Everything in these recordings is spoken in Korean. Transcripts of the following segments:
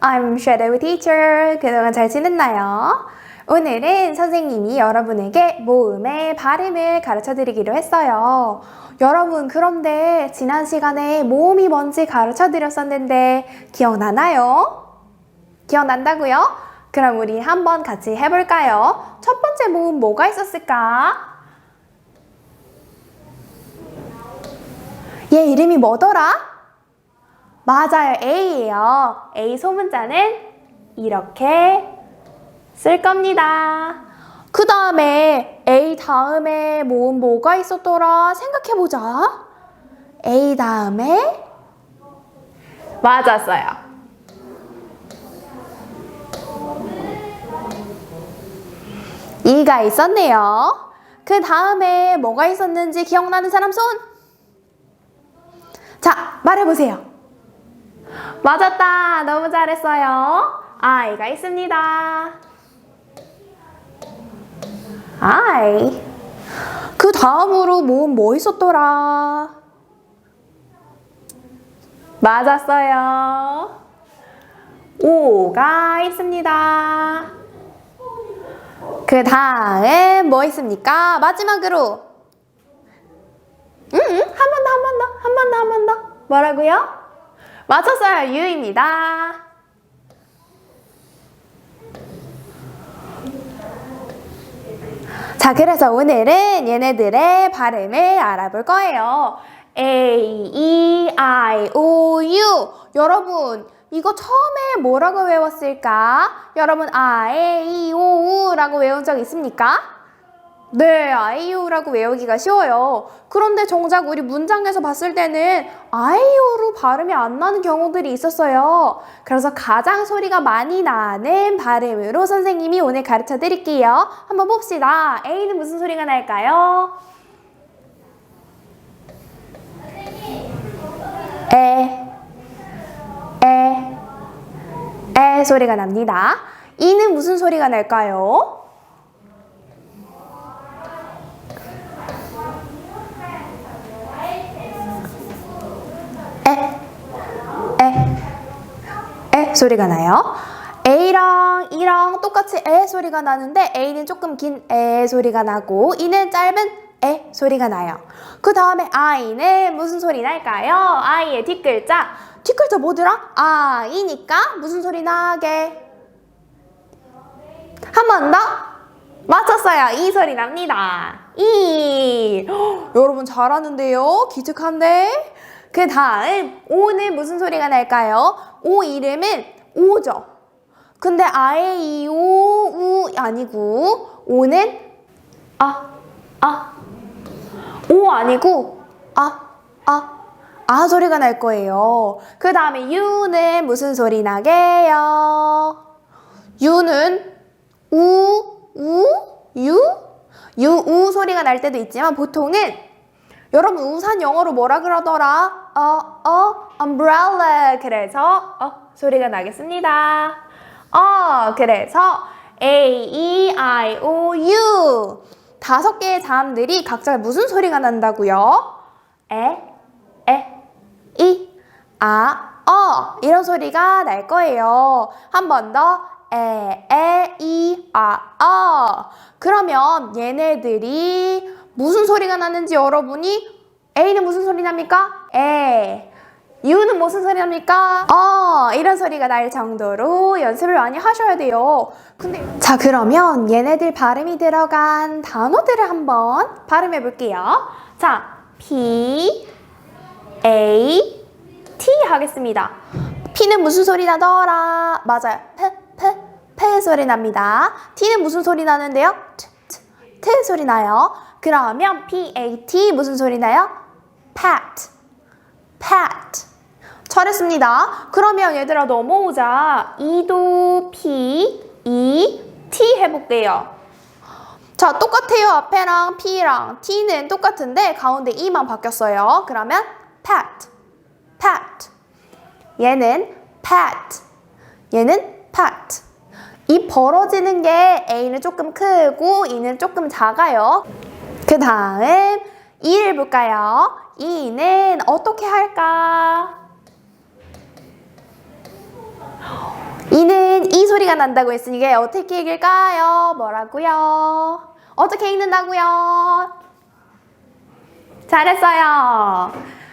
I'm Shadow Teacher. 그동안 잘 지냈나요? 오늘은 선생님이 여러분에게 모음의 발음을 가르쳐 드리기로 했어요. 여러분, 그런데 지난 시간에 모음이 뭔지 가르쳐 드렸었는데 기억나나요? 기억난다고요? 그럼 우리 한번 같이 해볼까요? 첫 번째 모음 뭐가 있었을까? 얘 이름이 뭐더라? 맞아요. A예요. A 소문자는 이렇게 쓸 겁니다. 그 다음에 A 다음에 모음 뭐가 있었더라? 생각해보자. A 다음에 맞았어요. 이가 있었네요. 그 다음에 뭐가 있었는지 기억나는 사람 손? 자, 말해보세요. 맞았다. 너무 잘했어요. 아이가 있습니다. 아이. 그 다음으로 모음 뭐 있었더라? 맞았어요. 오가 있습니다. 그 다음 뭐 있습니까? 마지막으로. 응, 응, 한번 더, 한 번 더, 한 번 더, 한 번 더. 뭐라고요? 맞췄어요. 유입니다. 자, 그래서 오늘은 얘네들의 발음을 알아볼 거예요. A, E, I, O, U. 여러분, 이거 처음에 뭐라고 외웠을까? 여러분, I, E, O, U라고 외운 적 있습니까? 네, 아이오라고 외우기가 쉬워요. 그런데 정작 우리 문장에서 봤을 때는 아이오로 발음이 안 나는 경우들이 있었어요. 그래서 가장 소리가 많이 나는 발음으로 선생님이 오늘 가르쳐 드릴게요. 한번 봅시다. A는 무슨 소리가 날까요? 에, 에, 에 소리가 납니다. E는 무슨 소리가 날까요? 소리가 나요. A랑 E랑 똑같이 에 소리가 나는데 A는 조금 긴 에 소리가 나고 E는 짧은 에 소리가 나요. 그 다음에 I는 무슨 소리 날까요? I의 뒷글자. 뒷글자 뭐더라? I니까 무슨 소리 나게? 한 번 더? 맞췄어요. 이 소리 납니다. 이. 헉, 여러분 잘하는데요? 기특한데? 그 다음 오는 무슨 소리가 날까요? 오 이름은 오죠. 근데 아에 이, 오, 우 아니고 오는 아, 아. 오 아니고 아, 아. 아 소리가 날 거예요. 그 다음에 유는 무슨 소리 나게요? 유는 우, 우, 유? 유, 우 소리가 날 때도 있지만 보통은 여러분 우산 영어로 뭐라 그러더라? 어, 어, umbrella. 그래서 어 소리가 나겠습니다. 어, 그래서 A, E, I, O, U 다섯 개의 자음들이 각자 무슨 소리가 난다고요? 에, 에, 이, 아, 어 이런 소리가 날 거예요. 한 번 더. 에, 에, 이, 아, 어. 그러면 얘네들이 무슨 소리가 나는지 여러분이 A는 무슨 소리 납니까? 에. U는 무슨 소리 납니까? 어, 이런 소리가 날 정도로 연습을 많이 하셔야 돼요. 근데 자, 그러면 얘네들 발음이 들어간 단어들을 한번 발음해 볼게요. 자, P A T 하겠습니다. P는 무슨 소리 나더라? 맞아요. P 소리 납니다. T는 무슨 소리 나는데요? T T T 소리 나요. 그러면 P A T 무슨 소리 나요? pat, pat. 잘했습니다. 그러면 얘들아 넘어오자. 이도 P, E, T 해볼게요. 자, 똑같아요. 앞에랑 P랑 T는 똑같은데 가운데 E만 바뀌었어요. 그러면 pat, pat. 얘는 pat. 얘는 pat. 이 벌어지는 게 A는 조금 크고 E는 조금 작아요. 그 다음 E를 볼까요? E는 어떻게 할까? 이는 이 소리가 난다고 했으니까 어떻게 읽을까요? 뭐라고요? 어떻게 읽는다고요? 잘했어요.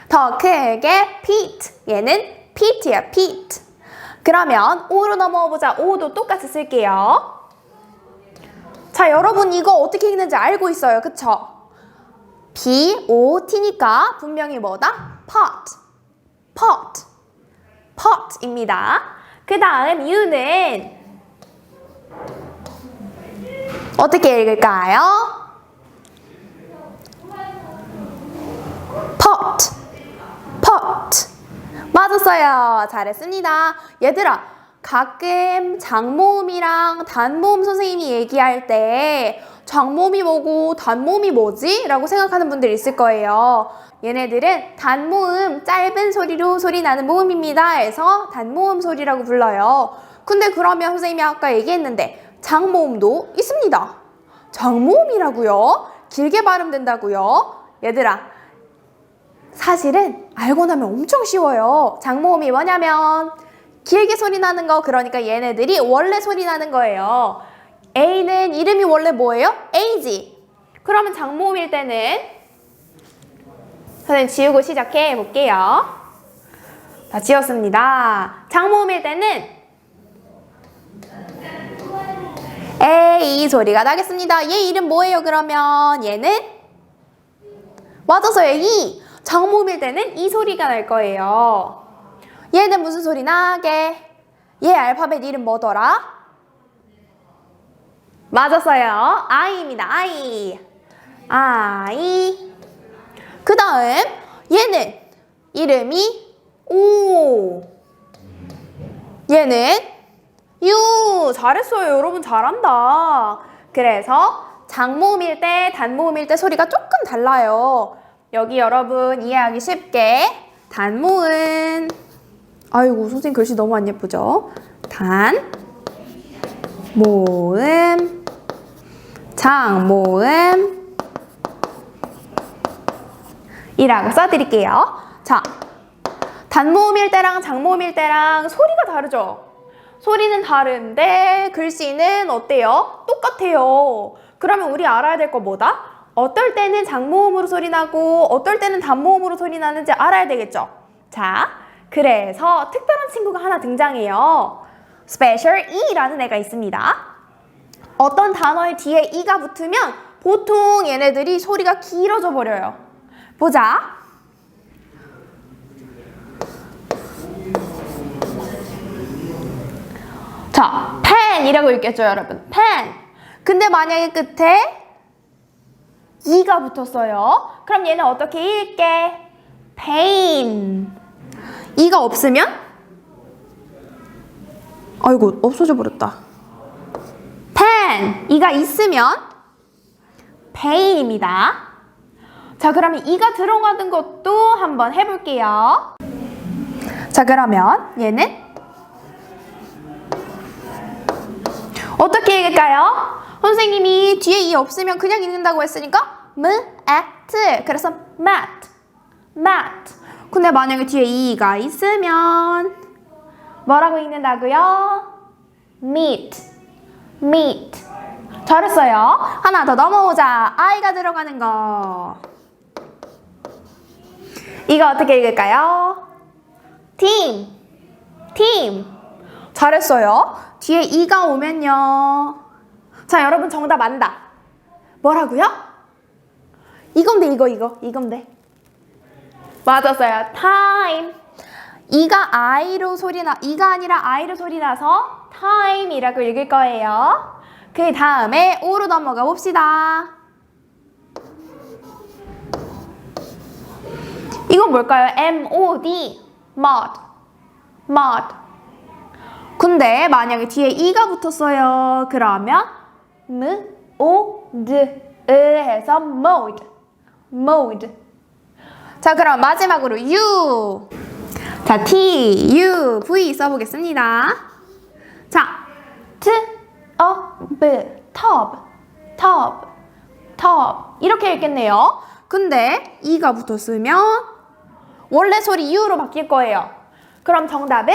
더 크게 Pete. 얘는 Pete야, Pete. 그러면 O로 넘어가 보자. O도 똑같이 쓸게요. 자, 여러분 이거 어떻게 읽는지 알고 있어요. 그쵸? B, O, T니까 분명히 뭐다? pot. pot. pot입니다. 그 다음 U는 어떻게 읽을까요? pot. pot. 맞았어요. 잘했습니다. 얘들아, 가끔 장모음이랑 단모음 선생님이 얘기할 때 장모음이 뭐고 단모음이 뭐지? 라고 생각하는 분들 있을 거예요. 얘네들은 단모음, 짧은 소리로 소리 나는 모음입니다. 해서 단모음 소리라고 불러요. 근데 그러면 선생님이 아까 얘기했는데 장모음도 있습니다. 장모음이라고요? 길게 발음된다고요? 얘들아, 사실은 알고 나면 엄청 쉬워요. 장모음이 뭐냐면 길게 소리 나는 거 그러니까 얘네들이 원래 소리 나는 거예요. A는 이름이 원래 뭐예요? A지. 그러면 장모음일 때는 선생님 지우고 시작해 볼게요. 다 지웠습니다. 장모음일 때는 A 소리가 나겠습니다. 얘 이름 뭐예요 그러면? 얘는 맞았어요. 이 장모음일 때는 이 소리가 날 거예요. 얘는 무슨 소리 나게? 얘 알파벳 이름 뭐더라? 맞았어요. I입니다. I. I. 그 다음 얘는 이름이 O. 얘는 U. 잘했어요. 여러분 잘한다. 그래서 장모음일 때, 단모음일 때 소리가 조금 달라요. 여기 여러분 이해하기 쉽게 단모음. 아이고 선생님 글씨 너무 안 예쁘죠? 단, 모음, 장 모음 이라고 써드릴게요. 자, 단모음일 때랑 장모음일 때랑 소리가 다르죠? 소리는 다른데 글씨는 어때요? 똑같아요. 그러면 우리 알아야 될 거 뭐다? 어떨 때는 장모음으로 소리 나고 어떨 때는 단모음으로 소리 나는지 알아야 되겠죠? 자, 그래서 특별한 친구가 하나 등장해요. Special E라는 애가 있습니다. 어떤 단어의 뒤에 E가 붙으면 보통 얘네들이 소리가 길어져 버려요. 보자. 자, 펜이라고 읽겠죠, 여러분. 펜. 근데 만약에 끝에 이가 붙었어요. 그럼 얘는 어떻게 읽게? pain. 이가 없으면 아이고 없어져 버렸다. pen. 이가 있으면 pain입니다. 자, 그러면 이가 들어가는 것도 한번 해볼게요. 자, 그러면 얘는 어떻게 읽을까요? 선생님이 뒤에 이 없으면 그냥 읽는다고 했으니까 m, at 그래서 mat, mat 근데 만약에 뒤에 이가 있으면 뭐라고 읽는다고요? meat, meat 잘했어요 하나 더 넘어오자 i가 들어가는 거 이거 어떻게 읽을까요? team, team 잘했어요 뒤에 이가 오면요 자, 여러분 정답 안다. 뭐라고요? 이건데 이거 이거 이건데. 맞았어요. time. 이가 I로 소리 나 이가 아니라 I로 소리 나서 time이라고 읽을 거예요. 그 다음에 O로 넘어가 봅시다. 이건 뭘까요? M O D mod mod 근데 만약에 뒤에 이가 붙었어요. 그러면 m o d 으 해서 mode mode 자 그럼 마지막으로 u 자 t u v 써보겠습니다 자 t o b top top top 이렇게 읽겠네요 근데 이가 붙었으면 원래 소리 u로 바뀔 거예요 그럼 정답은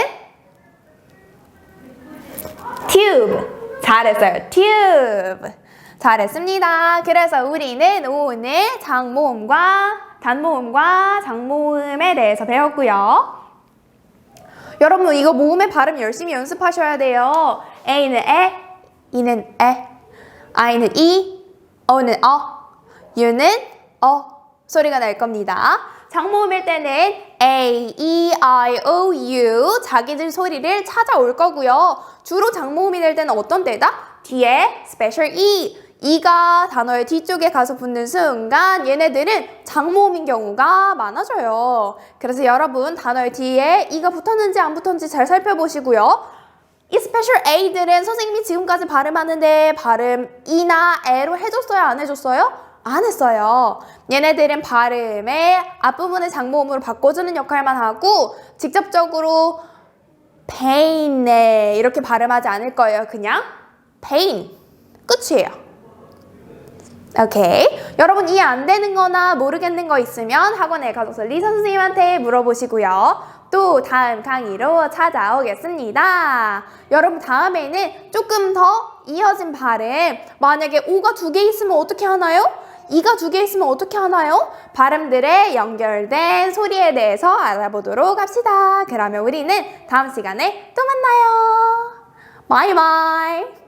tube. 잘했어요. tube. 잘했습니다. 그래서 우리는 오늘 장모음과 단모음과 장모음에 대해서 배웠고요. 여러분 이거 모음의 발음 열심히 연습하셔야 돼요. A는 에, E는 에, I는 이, O는 어, U는 어 소리가 날 겁니다. 장모음일 때는 A, E, I, O, U 자기들 소리를 찾아올 거고요. 주로 장모음이 될 때는 어떤 때다? 뒤에 special E 이가 단어의 뒤쪽에 가서 붙는 순간 얘네들은 장모음인 경우가 많아져요. 그래서 여러분 단어의 뒤에 이가 붙었는지 안 붙었는지 잘 살펴보시고요. 이 스페셜 A들은 선생님이 지금까지 발음하는데 발음 이나 에로 해줬어요? 안 해줬어요? 안 했어요. 얘네들은 발음의 앞부분을 장모음으로 바꿔주는 역할만 하고 직접적으로 pain에 이렇게 발음하지 않을 거예요. 그냥 pain 끝이에요. 오케이. 여러분 이해 안 되는 거나 모르겠는 거 있으면 학원에 가셔서 리사 선생님한테 물어보시고요. 또 다음 강의로 찾아오겠습니다. 여러분 다음에는 조금 더 이어진 발음 만약에 오가 두 개 있으면 어떻게 하나요? 이가 두 개 있으면 어떻게 하나요? 발음들의 연결된 소리에 대해서 알아보도록 합시다. 그러면 우리는 다음 시간에 또 만나요. 바이바이.